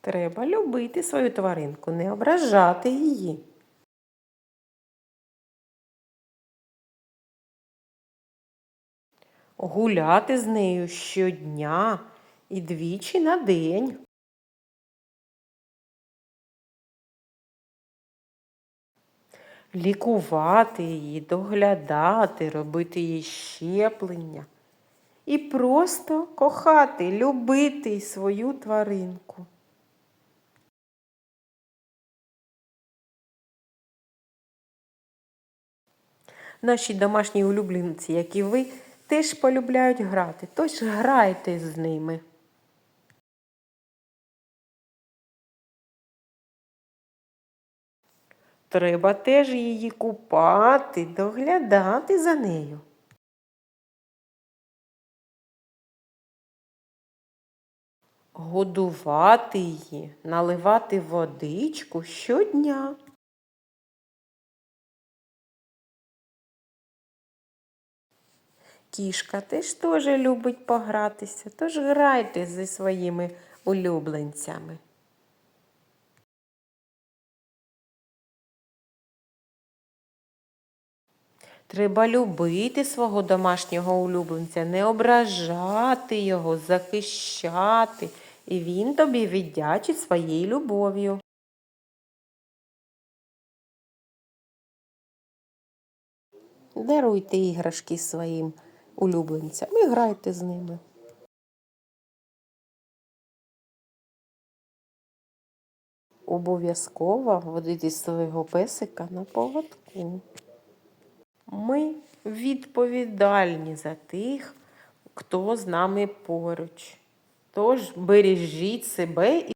Треба любити свою тваринку, не ображати її. Гуляти з нею щодня і двічі на день. Лікувати її, доглядати, робити їй щеплення. І просто кохати, любити свою тваринку. Наші домашні улюбленці, як і ви, теж полюбляють грати, тож грайте з ними. Треба теж її купати, доглядати за нею. Годувати її, наливати водичку щодня. Кішка теж теж любить погратися, тож грайте зі своїми улюбленцями. Треба любити свого домашнього улюбленця, не ображати його, захищати, і він тобі віддячить своєю любов'ю. Даруйте іграшки своїм улюбленцям і грайте з ними. Обов'язково водити свого песика на поводку. Ми відповідальні за тих, хто з нами поруч. Тож бережіть себе і